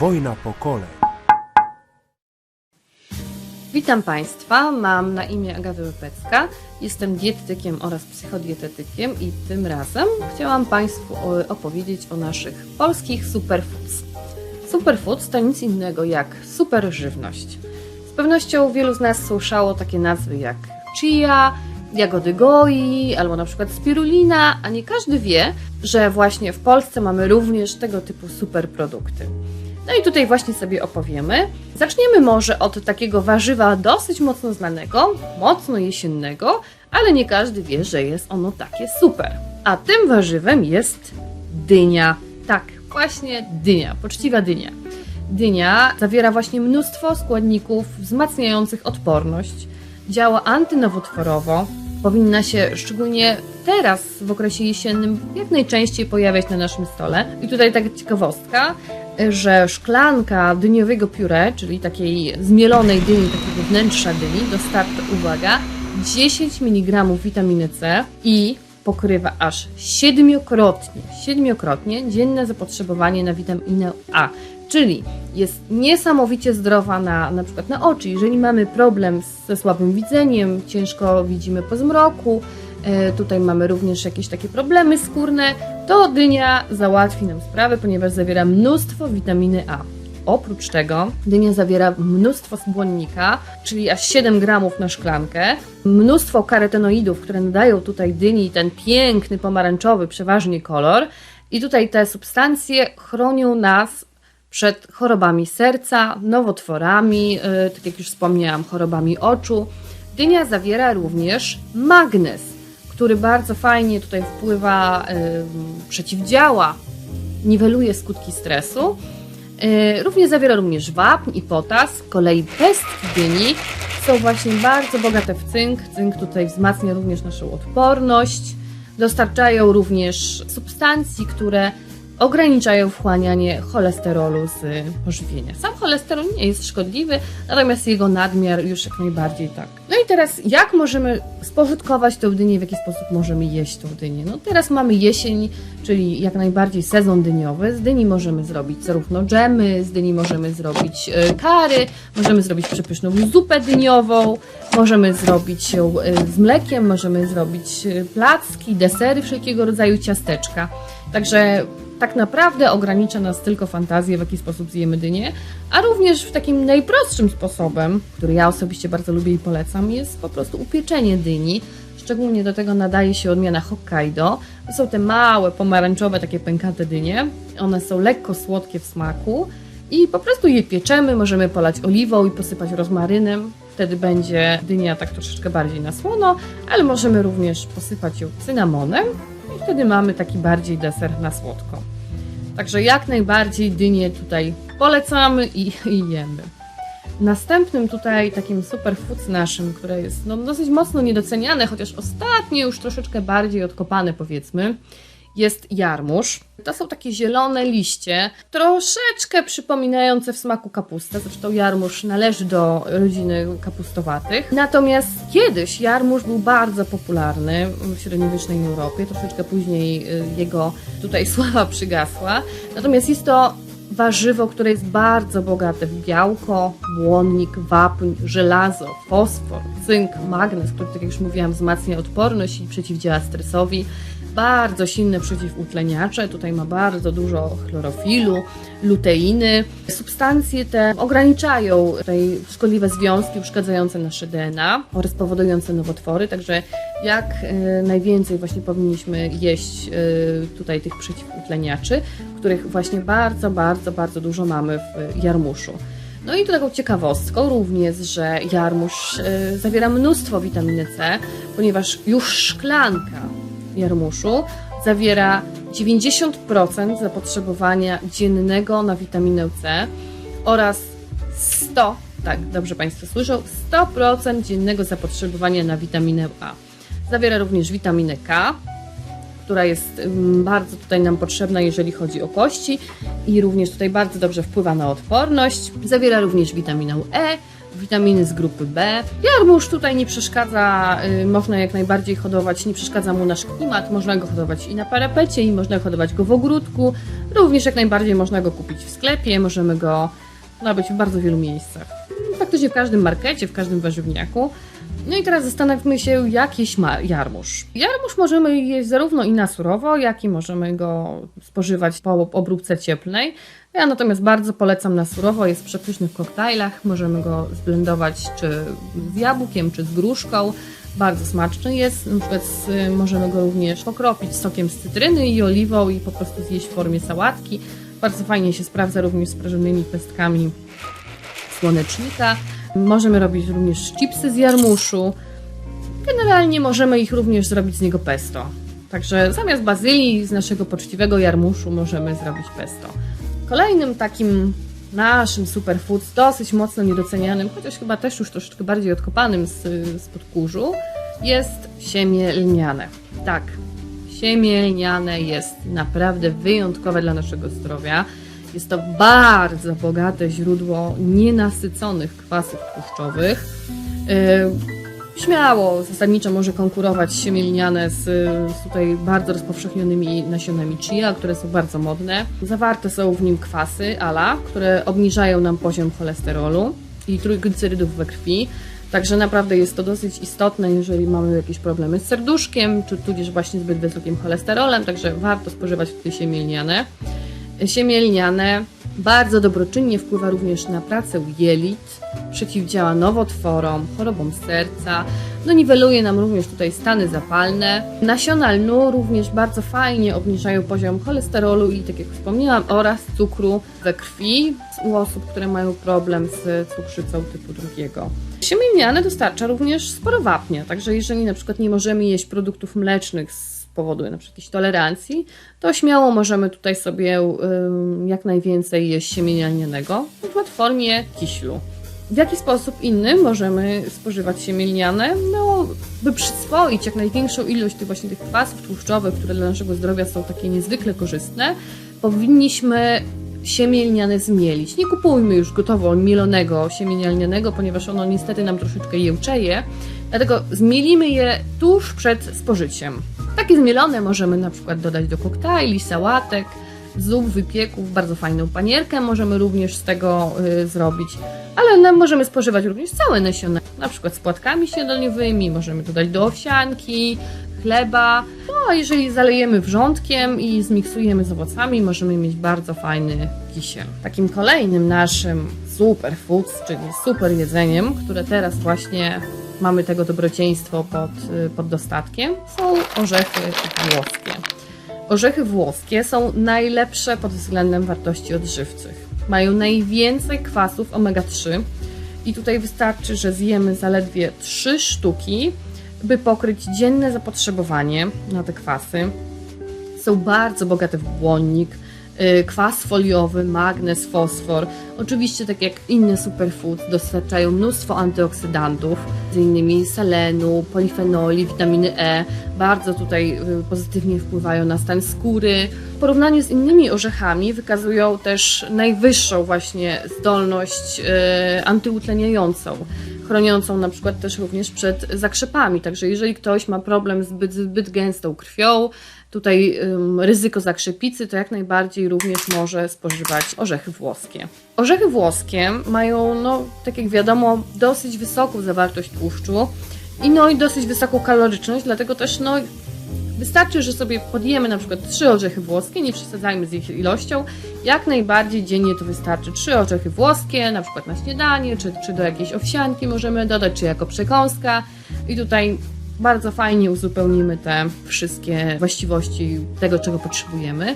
Wojna pokoleń. Witam Państwa, mam na imię Agata Wypecka, jestem dietetykiem oraz psychodietetykiem i tym razem chciałam Państwu opowiedzieć o naszych polskich superfoods. Superfoods to nic innego jak super żywność. Z pewnością wielu z nas słyszało takie nazwy jak chia, jagody goi albo na przykład spirulina, a nie każdy wie, że właśnie w Polsce mamy również tego typu superprodukty. No i tutaj właśnie sobie opowiemy. Zaczniemy może od takiego warzywa dosyć mocno znanego, mocno jesiennego, ale nie każdy wie, że jest ono takie super. A tym warzywem jest dynia. Tak, właśnie dynia, poczciwa dynia. Dynia zawiera właśnie mnóstwo składników wzmacniających odporność, działa antynowotworowo, powinna się szczególnie teraz w okresie jesiennym jak najczęściej pojawiać na naszym stole. I tutaj taka ciekawostka, że szklanka dyniowego pióre, czyli takiej zmielonej dyni, takiego wnętrza dyni, dostarcza, uwaga, 10 mg witaminy C i pokrywa aż siedmiokrotnie, siedmiokrotnie dzienne zapotrzebowanie na witaminę A. Czyli jest niesamowicie zdrowa na, na przykład na oczy. Jeżeli mamy problem ze słabym widzeniem, ciężko widzimy po zmroku, e, tutaj mamy również jakieś takie problemy skórne, to dynia załatwi nam sprawę, ponieważ zawiera mnóstwo witaminy A. Oprócz tego dynia zawiera mnóstwo skłonnika, czyli aż 7 gramów na szklankę, mnóstwo karotenoidów, które nadają tutaj dyni ten piękny pomarańczowy przeważnie kolor i tutaj te substancje chronią nas przed chorobami serca, nowotworami, yy, tak jak już wspomniałam, chorobami oczu. Dynia zawiera również magnez, który bardzo fajnie tutaj wpływa, yy, przeciwdziała, niweluje skutki stresu. Yy, Również zawiera również wapń i potas. Z kolei pestki dyni są właśnie bardzo bogate w cynk. Cynk tutaj wzmacnia również naszą odporność. Dostarczają również substancji, które ograniczają wchłanianie cholesterolu z pożywienia. Sam cholesterol nie jest szkodliwy, natomiast jego nadmiar już jak najbardziej tak. No i teraz jak możemy spożytkować tę dynię, w jaki sposób możemy jeść tą dynię? No teraz mamy jesień, czyli jak najbardziej sezon dyniowy. Z dyni możemy zrobić zarówno dżemy, z dyni możemy zrobić e, kary, możemy zrobić przepyszną zupę dyniową, możemy zrobić ją e, z mlekiem, możemy zrobić e, placki, desery wszelkiego rodzaju ciasteczka. Także tak naprawdę ogranicza nas tylko fantazję, w jaki sposób zjemy dynię, a również w takim najprostszym sposobem, który ja osobiście bardzo lubię i polecam, jest po prostu upieczenie dyni. Szczególnie do tego nadaje się odmiana Hokkaido. To są te małe, pomarańczowe, takie pękate dynie. One są lekko słodkie w smaku i po prostu je pieczemy. Możemy polać oliwą i posypać rozmarynem. Wtedy będzie dynia tak troszeczkę bardziej na słono, ale możemy również posypać ją cynamonem i wtedy mamy taki bardziej deser na słodko. Także jak najbardziej dynię tutaj polecamy i, i jemy. Następnym tutaj takim superfood naszym, które jest no, dosyć mocno niedoceniane, chociaż ostatnio już troszeczkę bardziej odkopane powiedzmy, jest jarmuż. To są takie zielone liście, troszeczkę przypominające w smaku kapustę. Zresztą jarmuż należy do rodziny kapustowatych. Natomiast kiedyś jarmuż był bardzo popularny w średniowiecznej Europie. Troszeczkę później y, jego tutaj sława przygasła. Natomiast jest to warzywo, które jest bardzo bogate w białko, błonnik, wapń, żelazo, fosfor, cynk, magnez, który, tak jak już mówiłam, wzmacnia odporność i przeciwdziała stresowi. Bardzo silne przeciwutleniacze, tutaj ma bardzo dużo chlorofilu, luteiny. Substancje te ograniczają tutaj szkodliwe związki uszkadzające nasze DNA oraz powodujące nowotwory, także jak e, najwięcej właśnie powinniśmy jeść e, tutaj tych przeciwutleniaczy, których właśnie bardzo, bardzo, bardzo dużo mamy w jarmuszu. No i tu taką ciekawostką również, że jarmuż e, zawiera mnóstwo witaminy C, ponieważ już szklanka jarmuszu zawiera 90% zapotrzebowania dziennego na witaminę C oraz 100, tak, dobrze Państwo słyszą, 100% dziennego zapotrzebowania na witaminę A. Zawiera również witaminę K, która jest ym, bardzo tutaj nam potrzebna, jeżeli chodzi o kości i również tutaj bardzo dobrze wpływa na odporność. Zawiera również witaminę E, witaminy z grupy B. Jarmuż tutaj nie przeszkadza, y, można jak najbardziej hodować, nie przeszkadza mu nasz klimat, można go hodować i na parapecie, i można hodować go w ogródku. Również jak najbardziej można go kupić w sklepie, możemy go nabyć w bardzo wielu miejscach. Praktycznie w każdym markecie, w każdym warzywniaku. No i teraz zastanówmy się, jak jeść ma- jarmuż. Jarmuż możemy jeść zarówno i na surowo, jak i możemy go spożywać po obróbce cieplnej. Ja natomiast bardzo polecam na surowo, jest w koktajlach, możemy go zblendować czy z jabłkiem, czy z gruszką. Bardzo smaczny jest, na przykład możemy go również pokropić sokiem z cytryny i oliwą i po prostu zjeść w formie sałatki. Bardzo fajnie się sprawdza również z prażonymi pestkami słonecznika. Możemy robić również chipsy z jarmuszu. Generalnie możemy ich również zrobić z niego pesto. Także zamiast bazylii z naszego poczciwego jarmuszu możemy zrobić pesto. Kolejnym takim naszym superfood, dosyć mocno niedocenianym, chociaż chyba też już troszeczkę bardziej odkopanym z, z podkurzu, jest siemię lniane. Tak, siemię lniane jest naprawdę wyjątkowe dla naszego zdrowia. Jest to bardzo bogate źródło nienasyconych kwasów tłuszczowych. Yy, śmiało, zasadniczo może konkurować siemię lniane z, z tutaj bardzo rozpowszechnionymi nasionami chia, które są bardzo modne. Zawarte są w nim kwasy ALA, które obniżają nam poziom cholesterolu i trójglicerydów we krwi. Także naprawdę jest to dosyć istotne, jeżeli mamy jakieś problemy z serduszkiem, czy tudzież właśnie zbyt wysokim cholesterolem, także warto spożywać wtedy siemię. Siemię lniane bardzo dobroczynnie wpływa również na pracę jelit, przeciwdziała nowotworom, chorobom serca, no niweluje nam również tutaj stany zapalne. Nasiona lnu również bardzo fajnie obniżają poziom cholesterolu i tak jak wspomniałam oraz cukru we krwi u osób, które mają problem z cukrzycą typu drugiego. Siemię lniane dostarcza również sporo wapnia, także jeżeli na przykład nie możemy jeść produktów mlecznych z powodu na przykład jakiejś tolerancji, to śmiało możemy tutaj sobie jak najwięcej jeść siemienia lnianego, na przykład w formie kiślu. W jaki sposób inny możemy spożywać siemię lniane? No, by przyswoić jak największą ilość tych właśnie tych kwasów tłuszczowych, które dla naszego zdrowia są takie niezwykle korzystne, powinniśmy siemię lniane zmielić. Nie kupujmy już gotowo mielonego siemienia lnianego, ponieważ ono niestety nam troszeczkę jełczeje, dlatego zmielimy je tuż przed spożyciem. Takie zmielone możemy na przykład dodać do koktajli, sałatek, zup, wypieków, bardzo fajną panierkę możemy również z tego y, zrobić, ale możemy spożywać również całe nasiona, na przykład z płatkami śniadaniowymi, możemy dodać do owsianki, chleba, no a jeżeli zalejemy wrzątkiem i zmiksujemy z owocami, możemy mieć bardzo fajny kisiel. Takim kolejnym naszym superfoods, czyli super jedzeniem, które teraz właśnie mamy tego dobrodziejstwo pod, pod dostatkiem, są orzechy włoskie. Orzechy włoskie są najlepsze pod względem wartości odżywczych. Mają najwięcej kwasów omega-3 i tutaj wystarczy, że zjemy zaledwie 3 sztuki, by pokryć dzienne zapotrzebowanie na te kwasy. Są bardzo bogate w błonnik, Y, kwas foliowy, magnez, fosfor. Oczywiście, tak jak inne superfoods, dostarczają mnóstwo antyoksydantów, m.in. selenu, polifenoli, witaminy E. Bardzo tutaj y, pozytywnie wpływają na stan skóry. W porównaniu z innymi orzechami wykazują też najwyższą właśnie zdolność y, antyutleniającą chroniącą na przykład też również przed zakrzepami. Także jeżeli ktoś ma problem z zbyt, zbyt gęstą krwią, tutaj ryzyko zakrzepicy, to jak najbardziej również może spożywać orzechy włoskie. Orzechy włoskie mają, no, tak jak wiadomo, dosyć wysoką zawartość tłuszczu i no i dosyć wysoką kaloryczność, dlatego też no, Wystarczy, że sobie podjemy na przykład trzy orzechy włoskie, nie przesadzajmy z ich ilością. Jak najbardziej dziennie to wystarczy trzy orzechy włoskie, na przykład na śniadanie, czy, czy do jakiejś owsianki możemy dodać, czy jako przekąska. I tutaj bardzo fajnie uzupełnimy te wszystkie właściwości tego, czego potrzebujemy.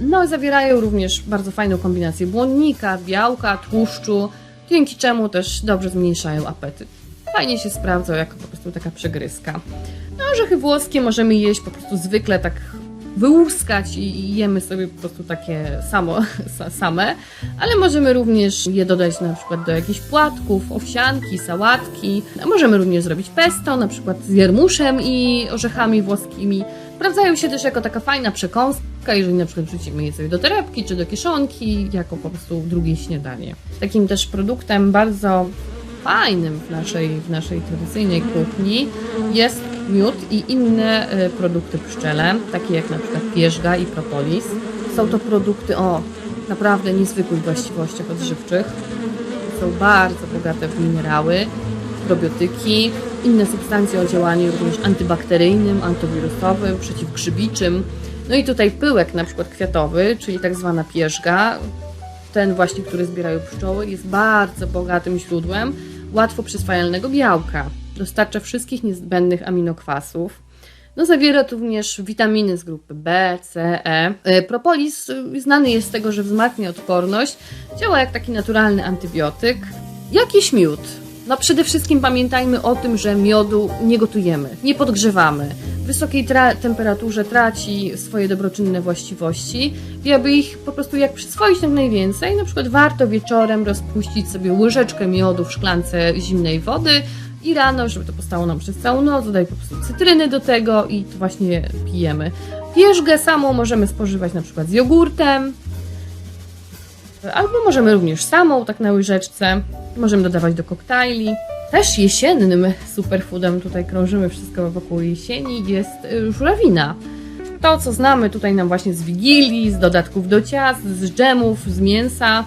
No i zawierają również bardzo fajną kombinację błonnika, białka, tłuszczu, dzięki czemu też dobrze zmniejszają apetyt. Fajnie się sprawdzą jako po prostu taka przegryzka. No, orzechy włoskie możemy jeść po prostu zwykle tak wyłuskać i jemy sobie po prostu takie samo, same, ale możemy również je dodać na przykład do jakichś płatków, owsianki, sałatki. Możemy również zrobić pesto, na przykład z jarmuszem i orzechami włoskimi. Sprawdzają się też jako taka fajna przekąska, jeżeli na przykład wrzucimy je sobie do torebki czy do kieszonki, jako po prostu drugie śniadanie. Takim też produktem bardzo fajnym w naszej, w naszej tradycyjnej kuchni jest miód i inne e, produkty pszczele, takie jak na przykład pierzga i propolis. Są to produkty o naprawdę niezwykłych właściwościach odżywczych. Są bardzo bogate w minerały, probiotyki, inne substancje o działaniu również antybakteryjnym, antywirusowym, przeciwgrzybiczym. No i tutaj pyłek na przykład kwiatowy, czyli tak zwana pierzga, ten właśnie, który zbierają pszczoły, jest bardzo bogatym źródłem łatwo przyswajalnego białka. Dostarcza wszystkich niezbędnych aminokwasów. No, zawiera również witaminy z grupy B, C, E. E, Propolis y, znany jest z tego, że wzmacnia odporność, działa jak taki naturalny antybiotyk. Jakiś miód. No przede wszystkim pamiętajmy o tym, że miodu nie gotujemy, nie podgrzewamy. W wysokiej tra- temperaturze traci swoje dobroczynne właściwości i aby ich po prostu jak przyswoić jak najwięcej, na przykład warto wieczorem rozpuścić sobie łyżeczkę miodu w szklance zimnej wody i rano, żeby to postało nam przez całą noc, dodaj po prostu cytryny do tego i to właśnie pijemy. Pierzgę samą możemy spożywać na przykład z jogurtem, Albo możemy również samą, tak na łyżeczce. Możemy dodawać do koktajli. Też jesiennym superfoodem, tutaj krążymy wszystko wokół jesieni, jest y, żurawina. To, co znamy tutaj nam właśnie z wigilii, z dodatków do ciast, z dżemów, z mięsa.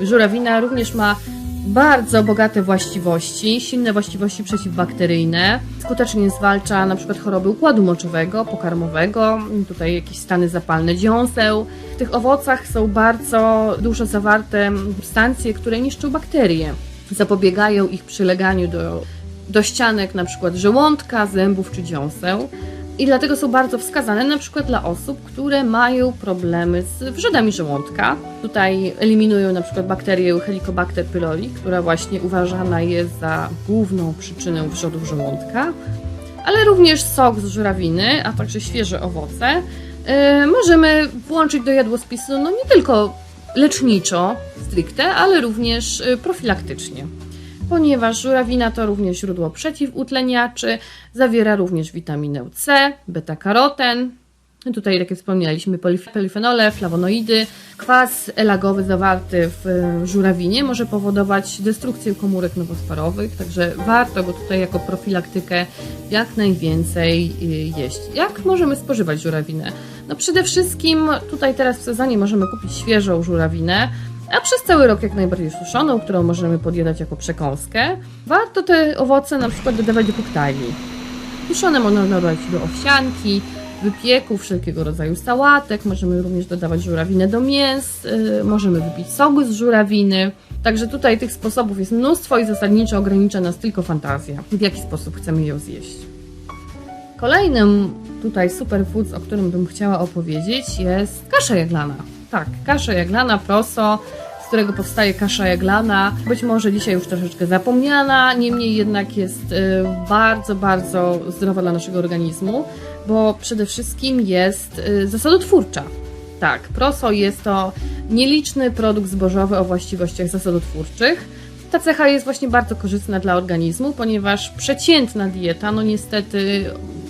Żurawina również ma bardzo bogate właściwości, silne właściwości przeciwbakteryjne. Skutecznie zwalcza na przykład choroby układu moczowego, pokarmowego, tutaj jakieś stany zapalne dziąseł. W tych owocach są bardzo dużo zawarte substancje, które niszczą bakterie. Zapobiegają ich przyleganiu do, do ścianek na przykład żołądka, zębów czy dziąseł. I dlatego są bardzo wskazane na przykład dla osób, które mają problemy z wrzodami żołądka. Tutaj eliminują na przykład bakterię Helicobacter pylori, która właśnie uważana jest za główną przyczynę wrzodów żołądka. Ale również sok z żurawiny, a także świeże owoce yy, możemy włączyć do jadłospisu no nie tylko leczniczo, stricte, ale również yy, profilaktycznie ponieważ żurawina to również źródło przeciwutleniaczy, zawiera również witaminę C, beta-karoten, Tutaj, jak wspomnieliśmy, polifenole, flawonoidy. Kwas elagowy zawarty w żurawinie może powodować destrukcję komórek nowotworowych, także warto go tutaj jako profilaktykę jak najwięcej y, jeść. Jak możemy spożywać żurawinę? No przede wszystkim tutaj teraz w sezonie możemy kupić świeżą żurawinę, a przez cały rok jak najbardziej suszoną, którą możemy podjadać jako przekąskę. Warto te owoce na przykład dodawać do koktajli. Suszone można dodać do owsianki, wypieków, wszelkiego rodzaju sałatek, możemy również dodawać żurawinę do mięs, yy, możemy wypić sok z żurawiny. Także tutaj tych sposobów jest mnóstwo i zasadniczo ogranicza nas tylko fantazja, w jaki sposób chcemy ją zjeść. Kolejnym tutaj superfoods, o którym bym chciała opowiedzieć jest kasza jaglana. Tak, kasza jaglana, proso, z którego powstaje kasza jaglana. Być może dzisiaj już troszeczkę zapomniana, niemniej jednak jest y, bardzo, bardzo zdrowa dla naszego organizmu, bo przede wszystkim jest y, zasadotwórcza. Tak, proso jest to nieliczny produkt zbożowy o właściwościach zasadotwórczych. Ta cecha jest właśnie bardzo korzystna dla organizmu, ponieważ przeciętna dieta, no niestety,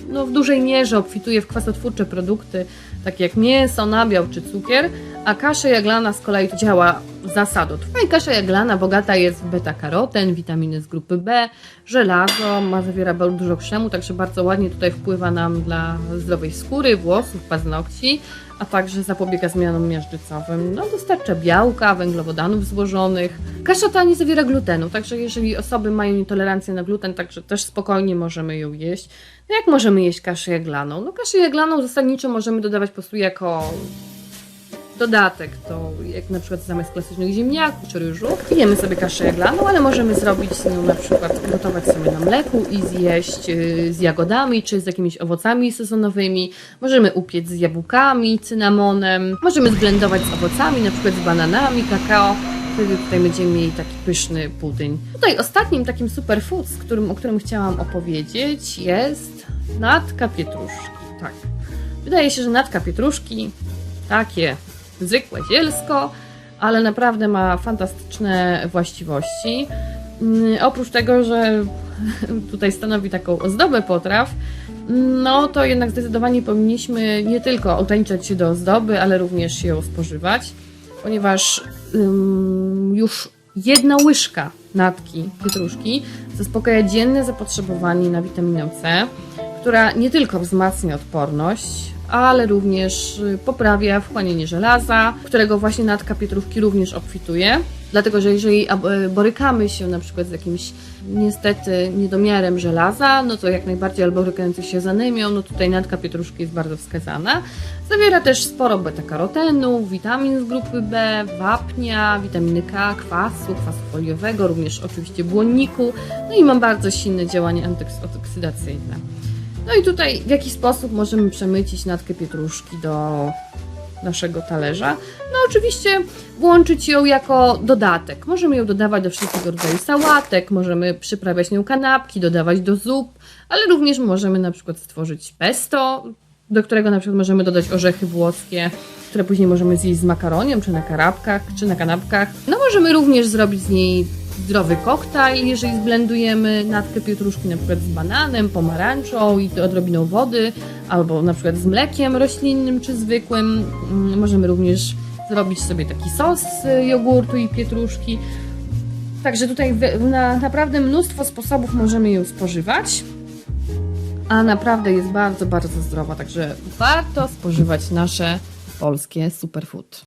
no w dużej mierze obfituje w kwasotwórcze produkty, takie jak mięso, nabiał czy cukier, a kasza jaglana z kolei działa zasadą. I kasza jaglana bogata jest w beta-karoten, witaminy z grupy B, żelazo, ma zawiera dużo krzemu, także bardzo ładnie tutaj wpływa nam dla zdrowej skóry, włosów, paznokci, a także zapobiega zmianom miażdżycowym. No, dostarcza białka, węglowodanów złożonych. Kasza ta nie zawiera glutenu, także jeżeli osoby mają nietolerancję na gluten, także też spokojnie możemy ją jeść. No jak możemy jeść kaszę jaglaną? No kaszę jaglaną zasadniczo możemy dodawać po prostu jako dodatek, to jak na przykład zamiast klasycznych ziemniaków czy ryżu, pijemy sobie kaszę jaglaną, ale możemy zrobić z nią na przykład, gotować sobie na mleku i zjeść y, z jagodami czy z jakimiś owocami sezonowymi. Możemy upiec z jabłkami, cynamonem, możemy zblendować z owocami, na przykład z bananami, kakao. Wtedy tutaj będziemy mieli taki pyszny pudyń. Tutaj ostatnim takim superfood, którym, o którym chciałam opowiedzieć jest natka pietruszki. Tak. Wydaje się, że natka pietruszki takie zwykłe zielsko, ale naprawdę ma fantastyczne właściwości. Mm, oprócz tego, że tutaj stanowi taką ozdobę potraw, no to jednak zdecydowanie powinniśmy nie tylko ograniczać się do ozdoby, ale również ją spożywać, ponieważ już jedna łyżka natki pietruszki zaspokaja dzienne zapotrzebowanie na witaminę C, która nie tylko wzmacnia odporność, ale również y, poprawia wchłanianie żelaza, którego właśnie natka pietruszki również obfituje. Dlatego, że jeżeli y, borykamy się na przykład z jakimś niestety niedomiarem żelaza, no to jak najbardziej albo borykający się z anemią, no tutaj natka pietruszki jest bardzo wskazana. Zawiera też sporo beta-karotenu, witamin z grupy B, wapnia, witaminy K, kwasu, kwasu foliowego, również oczywiście błonniku, no i ma bardzo silne działanie antyoksydacyjne. No i tutaj w jaki sposób możemy przemycić natkę pietruszki do naszego talerza? No oczywiście włączyć ją jako dodatek. Możemy ją dodawać do wszelkiego rodzaju sałatek, możemy przyprawiać nią kanapki, dodawać do zup, ale również możemy na przykład stworzyć pesto, do którego na przykład możemy dodać orzechy włoskie, które później możemy zjeść z makaroniem, czy na karabkach, czy na kanapkach. No możemy również zrobić z niej zdrowy koktajl, jeżeli zblendujemy natkę pietruszki na przykład z bananem, pomarańczą i odrobiną wody, albo na przykład z mlekiem roślinnym czy zwykłym. Mm, Możemy również zrobić sobie taki sos z jogurtu i pietruszki. Także tutaj na naprawdę mnóstwo sposobów możemy ją spożywać. A naprawdę jest bardzo, bardzo zdrowa, także warto spożywać nasze polskie superfood.